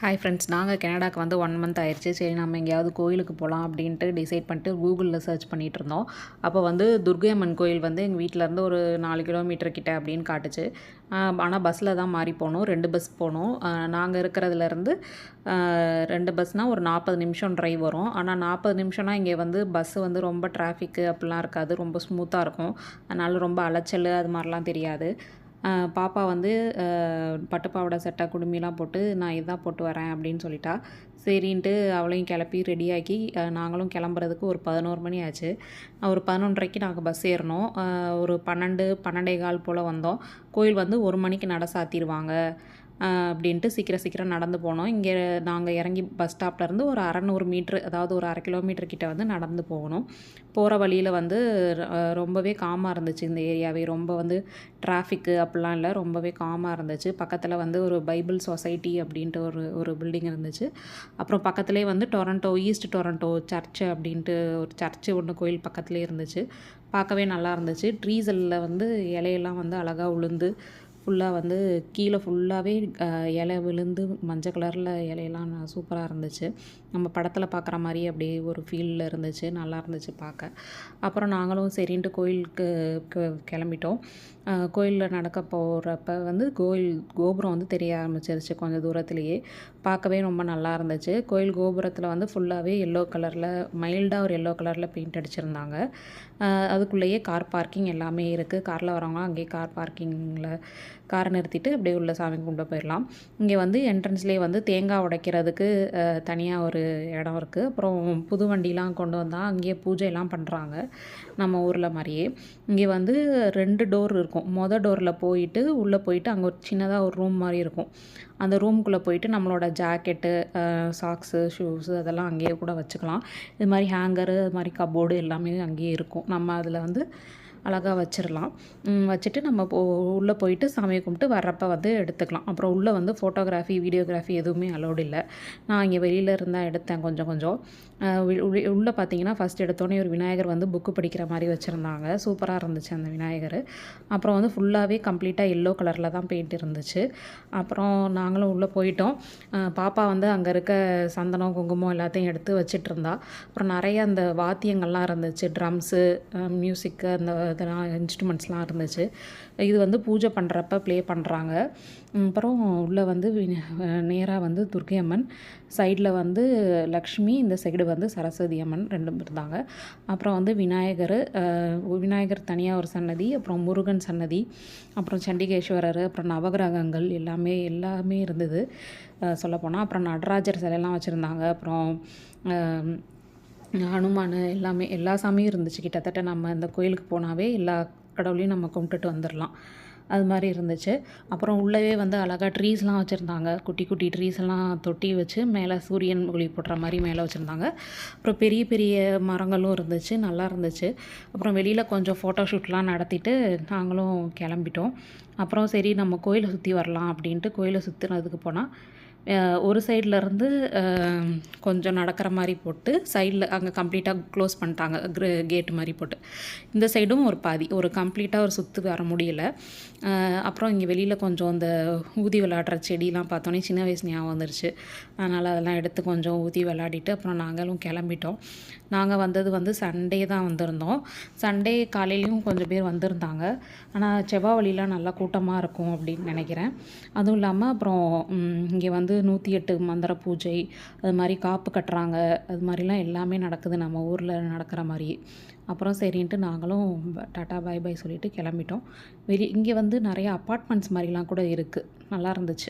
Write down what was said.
Hi friends நாங்கள் கனடாக்கு வந்து one month ஆயிடுச்சு சரி நம்ம எங்கேயாவது கோயிலுக்கு போகலாம் அப்படின்ட்டு டிசைட் பண்ணிட்டு கூகுளில் சர்ச் பண்ணிகிட்டு இருந்தோம். அப்போ வந்து துர்கையம்மன் கோயில் வந்து எங்கள் வீட்டிலேருந்து ஒரு நாலு கிலோமீட்டர் கிட்ட அப்படின்னு காட்டுச்சு. ஆனால் பஸ்ஸில் தான் மாறி போனோம். ரெண்டு பஸ் போகணும் நாங்கள் இருக்கிறதுலேருந்து ரெண்டு பஸ்னால் ஒரு நாற்பது நிமிஷம் ட்ரைவ் வரும். ஆனால் நாற்பது நிமிஷம்னா இங்கே வந்து பஸ்ஸு வந்து ரொம்ப டிராஃபிக்கு அப்படிலாம் இருக்காது. ரொம்ப ஸ்மூத்தாக இருக்கும். அதனால் ரொம்ப அலைச்சல் அது மாதிரிலாம் தெரியாது. பாப்பா வந்து பட்டுப்பாவாடை சட்டை குடுமிலாம் போட்டு நான் இதான் போட்டு வரேன் அப்படின்னு சொல்லிட்டா. சரின்ட்டு அவளையும் கிளப்பி ரெடியாக்கி நாங்களும் கிளம்புறதுக்கு ஒரு பதினோரு மணி ஆச்சு. ஒரு பதினொன்றரைக்கு நாங்கள் பஸ் ஏறினோம் ஒரு பன்னெண்டு பன்னெண்டே கால் போல் வந்தோம். கோயில் வந்து ஒரு மணிக்கு நட சாத்திடுவாங்க. அப்படின்ட்டு சீக்கிரம் சீக்கிரம் நடந்து போனோம். இங்கே நாங்கள் இறங்கி பஸ் ஸ்டாப்லேருந்து ஒரு அறநூறு மீட்ரு அதாவது ஒரு அரை கிலோமீட்டர் கிட்டே வந்து நடந்து போகணும். போகிற வழியில் வந்து ரொம்பவே காமாக இருந்துச்சு இந்த ஏரியாவே. ரொம்ப வந்து டிராஃபிக்கு அப்படிலாம் இல்லை ரொம்பவே காமாக இருந்துச்சு. பக்கத்தில் வந்து ஒரு பைபிள் சொசைட்டி அப்படின்ட்டு ஒரு ஒரு பில்டிங் இருந்துச்சு. அப்புறம் பக்கத்துலேயே வந்து டொரண்டோ ஈஸ்ட் டொரண்டோ சர்ச்சு அப்படின்ட்டு ஒரு சர்ச்சு ஒன்று கோயில் பக்கத்துலேயே இருந்துச்சு. பார்க்கவே நல்லா இருந்துச்சு. ட்ரீஸில் வந்து இலையெல்லாம் வந்து அழகாக உளுந்து ஃபுல்லாக வந்து கீழே ஃபுல்லாகவே இலை விழுந்து மஞ்சள் கலரில் இலையெல்லாம் சூப்பராக இருந்துச்சு. நம்ம படத்தில் பார்க்குற மாதிரி அப்படியே ஒரு ஃபீலில் இருந்துச்சு நல்லா இருந்துச்சு பார்க்க அப்புறம் நாங்களும் சரின்ட்டு கோயிலுக்கு கிளம்பிட்டோம். கோயிலில் நடக்க போகிறப்ப வந்து கோயில் கோபுரம் வந்து தெரிய ஆரம்பிச்சிருச்சு கொஞ்சம் தூரத்துலேயே. பார்க்கவே ரொம்ப நல்லா இருந்துச்சு. கோயில் கோபுரத்தில் வந்து ஃபுல்லாகவே எல்லோ கலரில் மைல்டாக ஒரு எல்லோ கலரில் பெயிண்ட் அடிச்சிருந்தாங்க. அதுக்குள்ளேயே கார் பார்க்கிங் எல்லாமே இருக்குது காரில் வரவங்க அங்கேயே கார் பார்க்கிங்கில் காரை நிறுத்திட்டு அப்படியே உள்ள சாமி கும்பிட்டு போயிடலாம் இங்கே வந்து என்ட்ரன்ஸ்லேயே வந்து தேங்காய் உடைக்கிறதுக்கு தனியாக ஒரு இடம் இருக்குது அப்புறம் புது வண்டிலாம் கொண்டு வந்தால் அங்கேயே பூஜைலாம் பண்ணுறாங்க நம்ம ஊரில் மாதிரியே. இங்கே வந்து ரெண்டு டோர் இருக்கும். மொதல் டோரில் போயிட்டு உள்ளே போயிட்டு அங்கே ஒரு சின்னதாக ஒரு ரூம் மாதிரி இருக்கும். அந்த ரூம்குள்ளே போயிட்டு நம்மளோட ஜாக்கெட்டு சாக்ஸு ஷூஸு அதெல்லாம் அங்கேயே கூட வச்சுக்கலாம். இது மாதிரி ஹேங்கரு அது மாதிரி கபோர்டு எல்லாமே அங்கேயே இருக்கும். நம்ம அதில் வந்து அழகாக வச்சிடலாம் வச்சுட்டு நம்ம போ உள்ளே போயிட்டு சாமியை கும்பிட்டு வர்றப்ப வந்து எடுத்துக்கலாம். அப்புறம் உள்ளே வந்து ஃபோட்டோகிராஃபி வீடியோகிராஃபி எதுவுமே அலோடு இல்லை. நான் இங்கே வெளியில் இருந்தால் எடுத்தேன் கொஞ்சம் கொஞ்சம். உள்ளே பார்த்தீங்கன்னா ஃபஸ்ட் எடுத்தோடனே ஒரு விநாயகர் வந்து புக்கு படிக்கிற மாதிரி வச்சுருந்தாங்க. சூப்பராக இருந்துச்சு அந்த விநாயகர். அப்புறம் வந்து ஃபுல்லாகவே கம்ப்ளீட்டாக எல்லோ கலரில் தான் பெயிண்ட் இருந்துச்சு. அப்புறம் நாங்களும் உள்ளே போயிட்டோம். பாப்பா வந்து அங்கே இருக்க சந்தனம் குங்குமம் எல்லாத்தையும் எடுத்து வச்சிட்டு இருந்தா. அப்புறம் நிறைய அந்த வாத்தியங்கள்லாம் இருந்துச்சு. ட்ரம்ஸு மியூசிக்கு அந்த இதெல்லாம் இன்ஸ்ட்ருமெண்ட்ஸ்லாம் இருந்துச்சு. இது வந்து பூஜை பண்ணுறப்ப ப்ளே பண்ணுறாங்க அப்புறம் உள்ளே வந்து நேராக வந்து துர்க்கை அம்மன் சைடில் வந்து லக்ஷ்மி இந்த சைடு வந்து சரஸ்வதி அம்மன் ரெண்டும் இருந்தாங்க. அப்புறம் வந்து விநாயகர் விநாயகர் தனியாக ஒரு சன்னதி அப்புறம் முருகன் சன்னதி அப்புறம் சண்டிகேஸ்வரர் அப்புறம் நவகிரகங்கள் எல்லாமே எல்லாமே இருந்தது. சொல்லப்போனால் அப்புறம் நடராஜர் சிலையெல்லாம் வச்சுருந்தாங்க. அப்புறம் ஹனுமான் எல்லாமே எல்லா சாமியும் இருந்துச்சு. கிட்டத்தட்ட நம்ம இந்த கோயிலுக்கு போனாவே எல்லா கடவுளையும் நம்ம கும்பிட்டுட்டு வந்துடலாம் அது மாதிரி இருந்துச்சு. அப்புறம் உள்ளவே வந்து அழகாக ட்ரீஸ்லாம் வச்சுருந்தாங்க. குட்டி குட்டி ட்ரீஸ் எல்லாம் தொட்டி வச்சு மேலே சூரியன் ஒளி போடுற மாதிரி மேலே வச்சுருந்தாங்க. அப்புறம் பெரிய பெரிய மரங்களும் இருந்துச்சு. நல்லா இருந்துச்சு. அப்புறம் வெளியில் கொஞ்சம் ஃபோட்டோ ஷூட்லாம் நடத்திட்டு நாங்களும் கிளம்பிட்டோம். அப்புறம் சரி நம்ம கோயிலை சுற்றி வரலாம் அப்படின்ட்டு கோயிலை சுற்றுனதுக்கு போனால் ஒரு சைட்லேருந்து கொஞ்சம் நடக்கிற மாதிரி போட்டு சைடில் அங்கே கம்ப்ளீட்டாக க்ளோஸ் பண்ணிட்டாங்க கேட்டு மாதிரி போட்டு. இந்த சைடும் ஒரு பாதி. ஒரு கம்ப்ளீட்டாக ஒரு சுற்று வர முடியல. அப்புறம் இங்கே வெளியில் கொஞ்சம் இந்த ஊதி விளாடுற செடிலாம் பார்த்தோன்னே சின்ன வயசு ஞாபகம் வந்துருச்சு. அதனால் அதெல்லாம் எடுத்து கொஞ்சம் ஊதி விளாடிட்டு அப்புறம் நாங்களும் கிளம்பிட்டோம். நாங்கள் வந்தது வந்து சண்டே தான் வந்திருந்தோம். சண்டே காலையிலையும் கொஞ்சம் பேர் வந்திருந்தாங்க. ஆனால் செவ்வாய் நல்லா கூட்டமாக இருக்கும் அப்படின்னு நினைக்கிறேன். அதுவும் இல்லாமல் அப்புறம் இங்கே வந்து வந்து நூற்றி எட்டு மந்திர பூஜை அது மாதிரி காப்பு கட்டுறாங்க. அது மாதிரிலாம் எல்லாமே நடக்குது நம்ம ஊரில் நடக்கிற மாதிரி. அப்புறம் சரின்ட்டு நாங்களும் டாட்டா பாய் பாய் சொல்லிவிட்டு கிளம்பிட்டோம். வெளி இங்கே வந்து நிறையா அப்பார்ட்மெண்ட்ஸ் மாதிரிலாம் கூட இருக்குது நல்லா இருந்துச்சு.